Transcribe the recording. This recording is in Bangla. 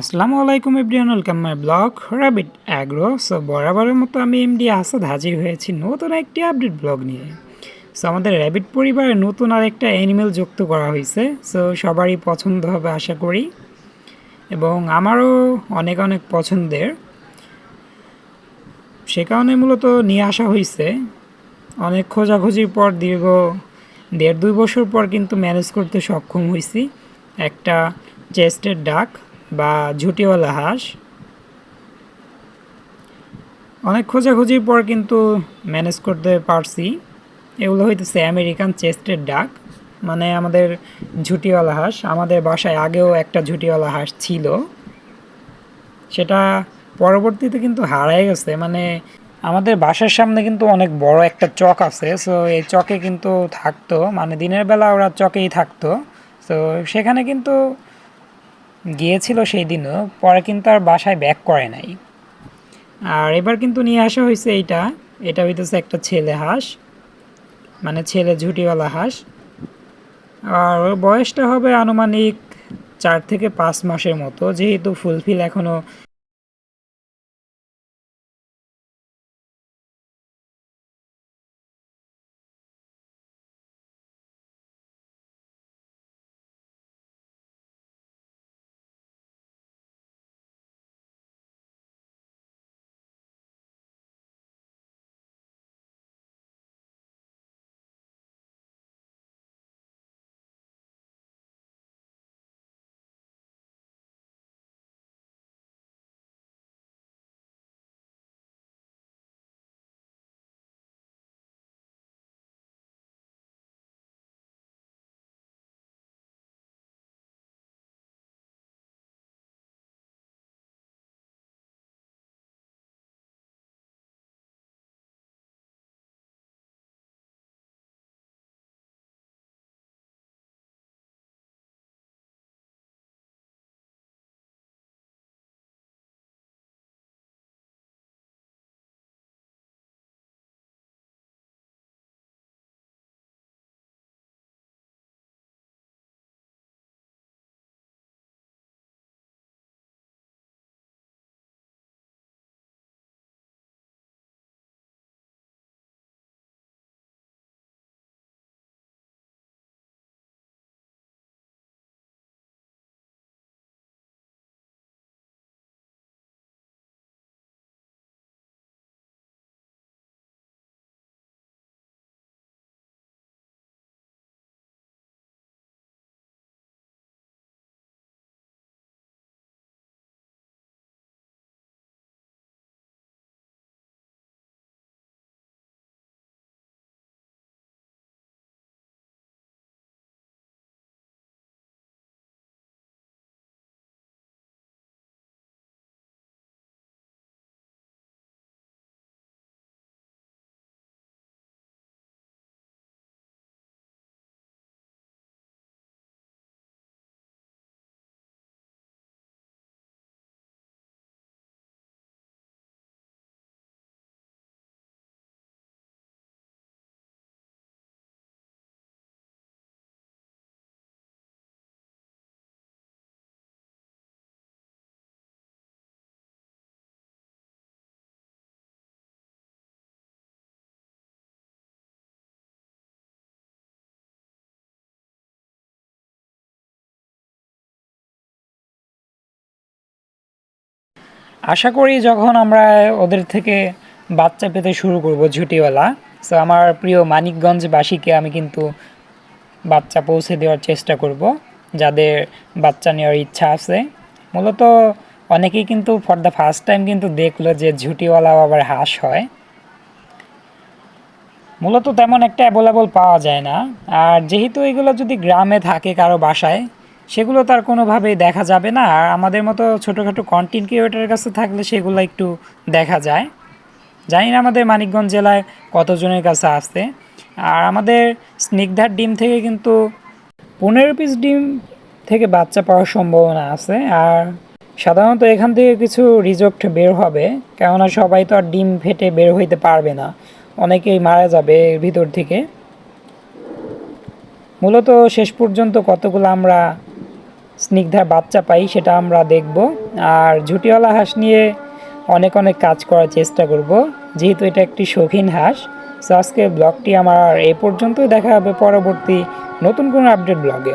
আসসালামু আলাইকুম everyone, welcome my blog rabbit agro so বরাবরের মতো আমি এমডি আসাদ হাজির হয়েছি নতুন একটি আপডেট ব্লগ নিয়ে। সো আমাদের র্যাবিট পরিবারে নতুন আর একটা অ্যানিমেল যুক্ত করা হয়েছে। সো সবারই পছন্দ হবে আশা করি। এবং আমারও অনেক অনেক পছন্দের। সে কারণে মূলত নিয়ে আসা হয়েছে। অনেক খোঁজাখুঁজির পর দীর্ঘ দেড় দুই বছর পর কিন্তু ম্যানেজ করতে সক্ষম হয়েছি। একটা চেস্টের ডাক বা ঝুটিওয়ালা হাঁস। অনেক খোঁজাখুঁজির পর কিন্তু ম্যানেজ করতে পারছি। এগুলো হইতেছে আমেরিকান চেস্টের ডাক মানে আমাদের ঝুটিওয়ালা হাঁস। আমাদের বাসায় আগেও একটা ঝুটিওয়ালা হাঁস ছিল। সেটা পরবর্তীতে কিন্তু হারাই গেছে। মানে আমাদের বাসার সামনে কিন্তু অনেক বড় একটা চক আছে। সো এই চকে কিন্তু থাকতো। মানে দিনের বেলা ওরা চকেই থাকতো। তো সেখানে কিন্তু গিয়েছিল সেই দিনও, পরে কিন্তু আর বাসায় ব্যাক করে নাই। আর এবার কিন্তু নিয়ে আসা হয়েছে এইটা। এটা হইতেছে একটা ছেলে হাঁস মানে ছেলে ঝুটিওয়ালা হাঁস। আর ওর বয়সটা হবে আনুমানিক চার থেকে পাঁচ মাসের মতো, যেহেতু ফুলফিল এখনও আশা করি যখন আমরা ওদের থেকে বাচ্চা পেতে শুরু করব ঝুটিওয়ালা সো আমার প্রিয় মানিকগঞ্জবাসীকে আমি কিন্তু বাচ্চা পৌঁছে দেওয়ার চেষ্টা করব, যাদের বাচ্চা নেওয়ার ইচ্ছা আছে। মূলত অনেকেই কিন্তু ফর দ্য ফার্স্ট টাইম কিন্তু দেখল যে ঝুটিওয়ালাও আবার হাঁস হয়। মূলত তেমন একটা অ্যাভেলেবল পাওয়া যায় না। আর যেহেতু এগুলো যদি গ্রামে থাকে কারও বাসায় সেগুলো তার কোনোভাবেই দেখা যাবে না। আর আমাদের মতো ছোটোখাটো কন্টেন্ট ক্রিয়েটারের কাছে থাকলে সেগুলো একটু দেখা যায়। জানি না আমাদের মানিকগঞ্জ জেলায় কতজনের কাছে আসতে। আর আমাদের স্নিগ্ধার ডিম থেকে কিন্তু পনেরো পিস ডিম থেকে বাচ্চা পাওয়ার সম্ভাবনা আছে। আর সাধারণত এখান থেকে কিছু রিজেক্ট বের হবে। কেননা সবাই তো আর ডিম ফেটে বের হইতে পারবে না। অনেকেই মারা যাবে এর ভিতর থেকে। মূলত শেষ পর্যন্ত কতগুলো আমরা স্নিগ্ধার বাচ্চা পাই, সেটা আমরা দেখব। আর ঝুটিওয়ালা হাঁস নিয়ে অনেক অনেক কাজ করার চেষ্টা করব। যেহেতু এটা একটি শৌখিন হাঁস, সো আজকে ব্লগটি আমার এ পর্যন্তই। দেখা হবে পরবর্তী নতুন কোনো আপডেট ব্লগে